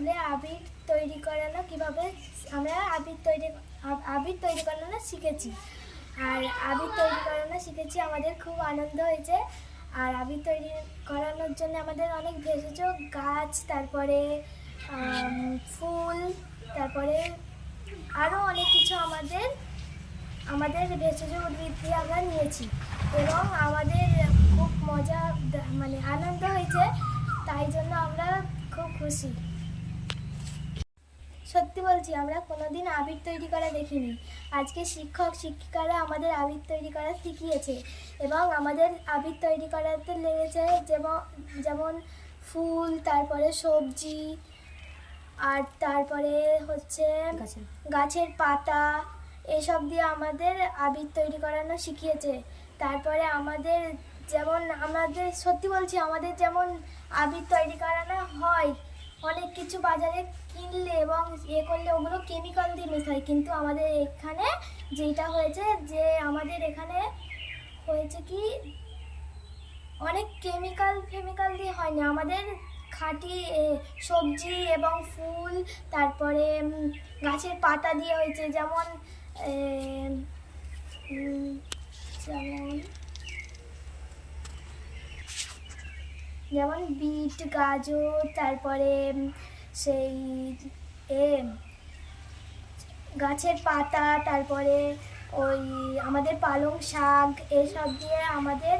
আমরা আবির তৈরি আ- আবির তৈরি আবির তৈরি করানো শিখেছি। আর আবির তৈরি করানো শিখেছি, আমাদের খুব আনন্দ হয়েছে। আর আবির তৈরি করানোর জন্য আমাদের অনেক ভেষজ গাছ, তারপরে ফুল, তারপরে আরও অনেক কিছু আমাদের আমাদের ভেষজ উদ্ভিদ দিয়ে আমরা নিয়েছি। এবং আমাদের খুব মজা মানে আনন্দ হয়েছে, তাই জন্য আমরা খুব খুশি। সত্যি বলছি আমরা কোনোদিন আবির তৈরি করা দেখিনি। আজকে শিক্ষক শিক্ষিকারা আমাদের আবির তৈরি করা শিখিয়েছে এবং আমাদের আবির তৈরি করাতে লেগেছে যেমন যেমন ফুল তারপরে সবজি আর তারপরে হচ্ছে গাছের পাতা। এসব দিয়ে আমাদের আবির তৈরি করানো শিখিয়েছে। তারপরে আমাদের যেমন আমাদের সত্যি বলছি আমাদের যেমন আবির তৈরি করানো হয় অনেক কিছু বাজারে কিনলে এবং ইয়ে করলে ওগুলো কেমিক্যাল দিয়ে মেশায় কিন্তু আমাদের এখানে যেটা হয়েছে যে আমাদের এখানে হয়েছে কি, অনেক কেমিক্যাল ফেমিক্যাল দিয়ে হয়নি। আমাদের খাঁটি সবজি এবং ফুল, তারপরে গাছের পাতা দিয়ে হয়েছে। যেমন এ, উম, যেমন যেমন বিট গাজর তারপরে সেই এ গাছের পাতা তারপরে ওই আমাদের পালং শাক এসব দিয়ে আমাদের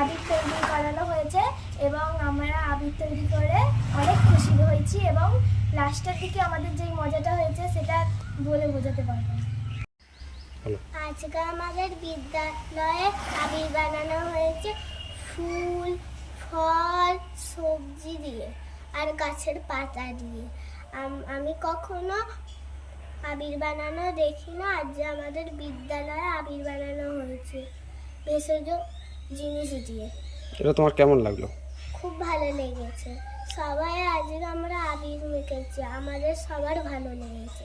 আবির তৈরি করানো হয়েছে এবং আমরা আবির তৈরি করে অনেক খুশি হয়েছি এবং লাস্টের দিকে আমাদের যেই মজাটা হয়েছে সেটা বলে বোঝাতে পারব। আজকে আমাদের বিদ্যালয়ে আবির বানানো হয়েছে ফুল ফল সবজি দিয়ে আর গাছের পাতা দিয়ে। আমি কখনো আবির বানানো দেখি না আজ আমাদের বিদ্যালয়ে আবির বানানো হয়েছে। ভেষজ জিনিস দিয়ে। এটা তোমার কেমন লাগল? খুব ভালো লেগেছে। সবাই আজকে আমরা আবির মেখেছি আমাদের সবার ভালো লেগেছে।